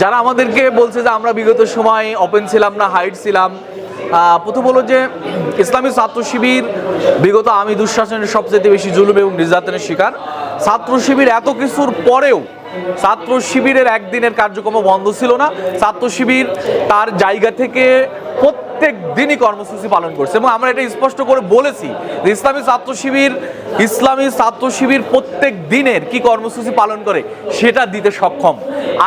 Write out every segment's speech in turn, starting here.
যারা আমাদেরকে বলছে যে আমরা বিগত সময় ওপেন ছিলাম না হাইট ছিলাম প্রথম হলো যে ইসলামী ছাত্র শিবির, বিগত আমি দুঃশাসনের সবচেয়ে বেশি জুলুম এবং নির্যাতনের শিকার। ছাত্র শিবির এত কিছুর পরেও ছাত্র শিবিরের একদিনের কার্যক্রম বন্ধ ছিল না। ছাত্র শিবির তার জায়গা থেকে প্রত্যেক দিনই কর্মসূচি পালন করছে এবং আমরা এটা স্পষ্ট করে বলেছি যে ইসলামী ছাত্র শিবির, ইসলামী ছাত্র শিবির প্রত্যেক দিনের কি কর্মসূচি পালন করে সেটা দিতে সক্ষম।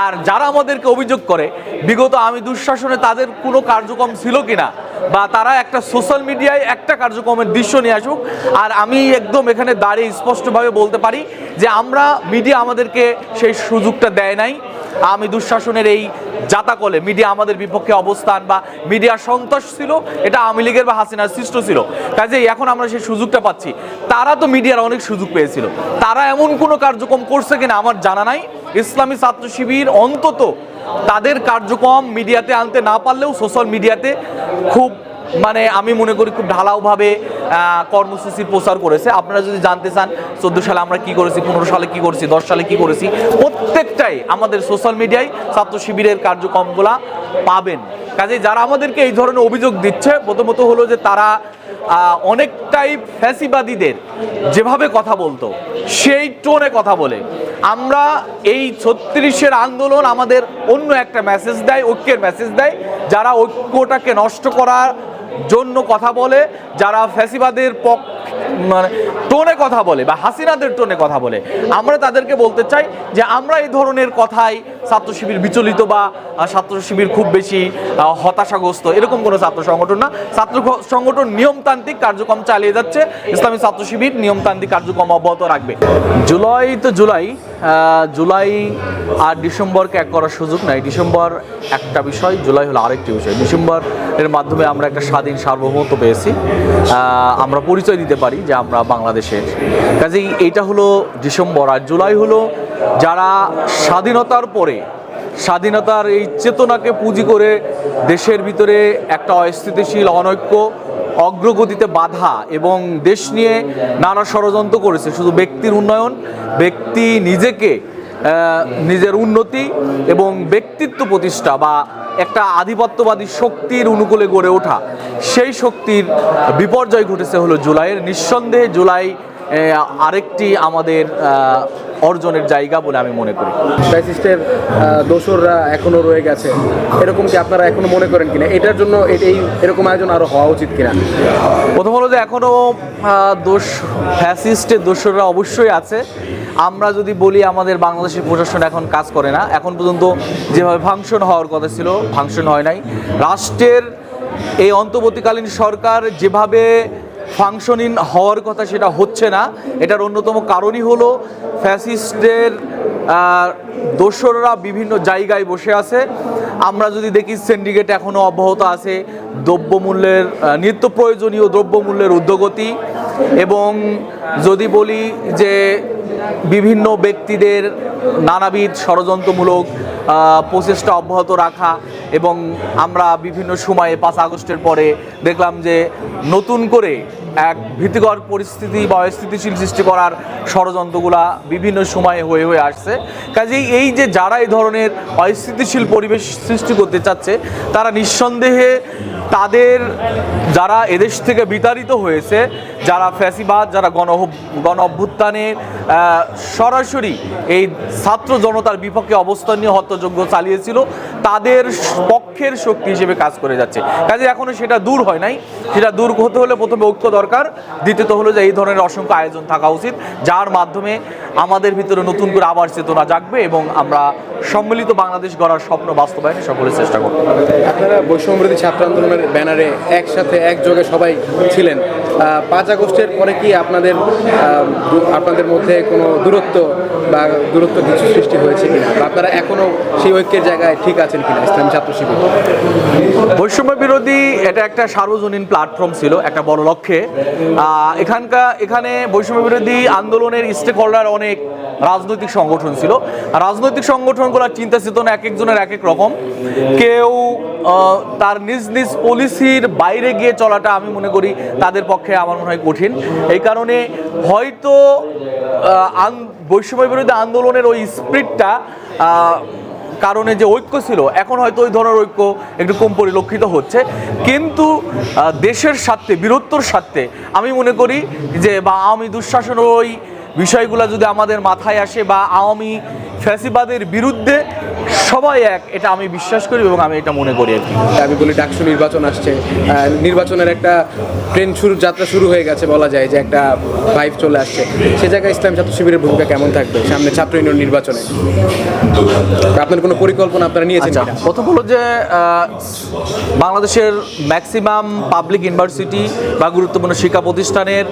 আর যারা আমাদেরকে অভিযোগ করে, বিগত আমি দুঃশাসনে তাদের কোনো কার্যক্রম ছিল কিনা বা তারা একটা সোশ্যাল মিডিয়ায় একটা কার্যক্রমের দৃশ্য নিয়ে আসুক, আর আমি একদম এখানে দাঁড়িয়ে স্পষ্টভাবে বলতে পারি যে আমরা মিডিয়া আমাদেরকে সেই সুযোগটা দেয় নাই। আমি দুঃশাসনের এই জাতাকলে মিডিয়া আমাদের বিপক্ষে অবস্থান বা মিডিয়া সন্ত্রাস ছিল, এটা আওয়ামী লীগের বা হাসিনার সৃষ্ট ছিল। কাজেই এখন আমরা সেই সুযোগটা পাচ্ছি। তারা তো মিডিয়ার অনেক সুযোগ পেয়েছিল। তারা এমন কোনো কার্যক্রম করছে কিনা আমার জানা নাই। ইসলামী ছাত্র শিবির অন্তত তাদের কার্যক্রম মিডিয়াতে আনতে না পারলেও সোশ্যাল মিডিয়াতে খুব মানে আমি মনে করি খুব ঢালাওভাবে আহ, কর্মসূচির প্রচার করেছে। আপনারা যদি জানতে চান চোদ্দ সালে আমরা কি করেছি পনেরো সালে কি করেছি দশ সালে কি করেছি প্রত্যেকটাই আমাদের সোশ্যাল মিডিয়ায় ছাত্র শিবিরের কার্যক্রমগুলা পাবেন। কাজে যারা আমাদেরকে এই ধরনের অভিযোগ দিচ্ছে প্রথমত হলো যে তারা অনেকটাই ফ্যাসিবাদীদের যেভাবে কথা বলতো সেই টোনে কথা বলে। আমরা এই ছত্রিশের আন্দোলন আমাদের অন্য একটা মেসেজ দেয় ঐক্যের মেসেজ দেয় যারা ঐক্যটাকে নষ্ট করার জন্য কথা বলে, যারা ফ্যাসিবাদের পক্ষ মানে টোনে কথা বলে বা হাসিনাদের টোনে কথা বলে। আমরা তাদেরকে বলতে চাই যে আমরা এই ধরনের কথাই ছাত্র শিবির বিচলিত বা ছাত্র শিবির খুব বেশি হতাশাগ্রস্ত, এরকম কোনো ছাত্র সংগঠন না। ছাত্র সংগঠন নিয়মতান্ত্রিক কার্যক্রম চালিয়ে যাচ্ছে। ইসলামী ছাত্র শিবির নিয়মতান্ত্রিক কার্যক্রম অব্যাহত রাখবে। জুলাই তো জুলাই জুলাই আর ডিসেম্বরকে এক করার সুযোগ নাই। ডিসেম্বর একটা বিষয়, জুলাই হলো আরেকটি বিষয়। ডিসেম্বর এর মাধ্যমে আমরা একটা স্বাধীন সার্বভৌমত্ব পেয়েছি। আমরা পরিচয় দিতে পারি যে আমরা বাংলাদেশের কাজেই এইটা হলো ডিসেম্বর আর জুলাই হলো যারা স্বাধীনতার পরে, স্বাধীনতার এই চেতনাকে পুঁজি করে দেশের ভিতরে একটা অস্থিতিশীল অনৈক্য অগ্রগতিতে বাধা এবং দেশ নিয়ে নানা ষড়যন্ত্র করেছে। শুধু ব্যক্তির উন্নয়ন, ব্যক্তি নিজেকে নিজের উন্নতি এবং ব্যক্তিত্ব প্রতিষ্ঠা বা একটা আধিপত্যবাদী শক্তির অনুকূলে গড়ে ওঠা, সেই শক্তির বিপর্যয় ঘটেছে হলো জুলাইয়ের নিঃসন্দেহে জুলাই আরেকটি আমাদের অর্জনের জায়গা বলে আমি মনে করি। ফ্যাসিস্টের দোসররা এখনও রয়ে গেছে। এরকম কি আপনারা এখনও মনে করেন কিনা? এটার জন্য এই এরকম আয়োজন আরও হওয়া উচিত কিনা? প্রথম হলো যে এখনও দোষ ফ্যাসিস্টের দোসররা অবশ্যই আছে। আমরা যদি বলি আমাদের বাংলাদেশের প্রশাসন এখন কাজ করে না এখন পর্যন্ত যেভাবে ফাংশন হওয়ার কথা ছিল ফাংশন হয় নাই। রাষ্ট্রের এই অন্তর্বর্তীকালীন সরকার যেভাবে ফাংশনিং হওয়ার কথা সেটা হচ্ছে না। এটার অন্যতম কারণই হলো ফ্যাসিস্টের দোসররা বিভিন্ন জায়গায় বসে আছে। আমরা যদি দেখি সিন্ডিকেট এখনও অব্যাহত আছে, দ্রব্যমূল্যের নিত্য প্রয়োজনীয় দ্রব্যমূল্যের ঊর্ধ্বগতি এবং যদি বলি যে বিভিন্ন ব্যক্তিদের নানাবিধ ষড়যন্ত্রমূলক প্রচেষ্টা অব্যাহত রাখা এবং আমরা বিভিন্ন সময়ে পাঁচ আগস্টের পরে দেখলাম যে নতুন করে এক ভীতিকর পরিস্থিতি বা অস্থিতিশীল সৃষ্টি করার ষড়যন্ত্রগুলা বিভিন্ন সময়ে হয়ে হয়ে আসছে। কাজেই এই যে যারা এই ধরনের অস্থিতিশীল পরিবেশ সৃষ্টি করতে চাচ্ছে, তারা নিঃসন্দেহে তাদের যারা এদেশ থেকে বিতাড়িত হয়েছে, যারা ফ্যাসিবাদ, যারা গণ গণ অভ্যুত্থানে সরাসরি এই ছাত্র জনতার বিপক্ষে অবস্থান নিয়ে হত্যাযজ্ঞ চালিয়েছিল, তাদের পক্ষের শক্তি হিসেবে কাজ করে যাচ্ছে। কাজে এখনও সেটা দূর হয় নাই। সেটা দূর হতে হলে প্রথমে ঐক্য দরকার, দ্বিতীয়ত হলো যে এই ধরনের অসংখ্য আয়োজন থাকা উচিত, যার মাধ্যমে আমাদের ভিতরে নতুন করে আবার চেতনা জাগবে এবং আমরা সম্মিলিত বাংলাদেশ গড়ার স্বপ্ন বাস্তবায়নে সকলের চেষ্টা করব। আপনারা বৈষম্যবিরোধী ছাত্র আন্দোলনের ব্যানারে একসাথে একযোগে সবাই ছিলেন। পাঁচ আগস্টের পরে কি আপনাদের আপনাদের মধ্যে কোনো দূরত্ব বা দূরত্ব কিছু সৃষ্টি হয়েছে কিনা, বা আপনারা এখনও সেই ঐক্যের জায়গায় ঠিক আছেন কিনা ইসলামী ছাত্র শিবির? বৈষম্য বিরোধী এটা একটা সার্বজনীন প্ল্যাটফর্ম ছিল, একটা বড় লক্ষ্যে। এখানকার এখানে বৈষম্য বিরোধী আন্দোলনের স্টেক হোল্ডার অনেক রাজনৈতিক সংগঠন ছিল। রাজনৈতিক সংগঠনগুলোর চিন্তা চেতনা এক একজনের এক এক রকম। কেউ তার নিজ নিজ পলিসির বাইরে গিয়ে চলাটা আমি মনে করি তাদের পক্ষে আমার মনে হয় কঠিন। এই কারণে হয়তো বৈষম্য বিরোধী আন্দোলনের ওই স্প্রিটটা কারণে যে ঐক্য ছিল, এখন হয়তো ওই ধরনের ঐক্য একটু কম পরিলক্ষিত হচ্ছে। কিন্তু দেশের স্বার্থে, বীরত্বর স্বার্থে, আমি মনে করি যে, বা আওয়ামী দুঃশাসনের ওই বিষয়গুলো যদি আমাদের মাথায় আসে, বা আওয়ামী ফ্যাসিবাদের বিরুদ্ধে সবাই এক এটা আমি বিশ্বাস করি এবং আমি এটা মনে করি আর কি। আমি বলি ডাকসু নির্বাচন আসছে। নির্বাচনের একটা ট্রেন শুরু যাত্রা শুরু হয়ে গেছে বলা যায় যে একটা ভাইব চলে আসছে। সে জায়গায় ইসলাম ছাত্র শিবিরের ভূমিকা কেমন থাকবে? সামনে ছাত্র ইউনিয়ন নির্বাচনে। আপনার কোনো পরিকল্পনা আপনারা নিয়েছেন আচ্ছা? প্রথম হলো যে বাংলাদেশের ম্যাক্সিমাম পাবলিক ইউনিভার্সিটি বা গুরুত্বপূর্ণ শিক্ষা প্রতিষ্ঠানের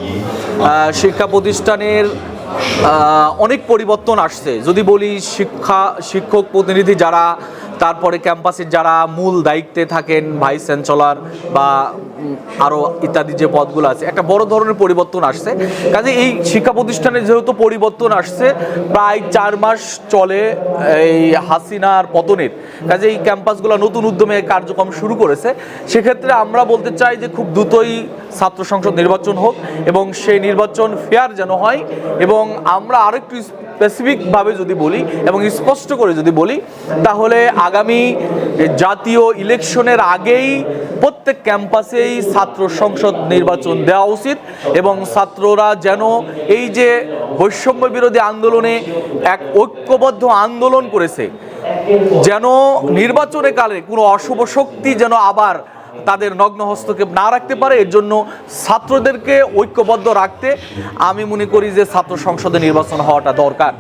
শিক্ষা প্রতিষ্ঠানের অনেক পরিবর্তন আসছে। যদি বলি শিক্ষা, শিক্ষক প্রতিনিধি যারা, তারপরে ক্যাম্পাসের যারা মূল দায়িত্বে থাকেন, ভাইস চ্যান্সেলর বা আরও ইত্যাদি যে পদগুলো আছে, একটা বড় ধরনের পরিবর্তন আসছে। কাজে এই শিক্ষা প্রতিষ্ঠানে যেহেতু পরিবর্তন আসছে, প্রায় চার মাস চলে এই হাসিনার পতনের। কাজে এই ক্যাম্পাসগুলো নতুন উদ্যমে কার্যক্রম শুরু করেছে। সেক্ষেত্রে আমরা বলতে চাই যে খুব দ্রুতই ছাত্র সংসদ নির্বাচন হোক এবং সেই নির্বাচন ফেয়ার যেন হয় এবং আমরা আরেকটু স্পেসিফিকভাবে যদি বলি এবং স্পষ্ট করে যদি বলি, তাহলে আগামী জাতীয় ইলেকশনের আগেই প্রত্যেক ক্যাম্পাসেই ছাত্র সংসদ নির্বাচন দেওয়া উচিত এবং ছাত্ররা যেন এই যে বৈষম্য বিরোধী আন্দোলনে এক ঐক্যবদ্ধ আন্দোলন করেছে, যেন নির্বাচনে কালে কোনো অশুভ শক্তি যেন আবার তাদের নগ্ন হস্তক্ষেপ না রাখতে পারে, এর জন্য ছাত্রদেরকে ঐক্যবদ্ধ রাখতে আমি মনে করি যে ছাত্র সংসদে নির্বাচন হওয়াটা দরকার।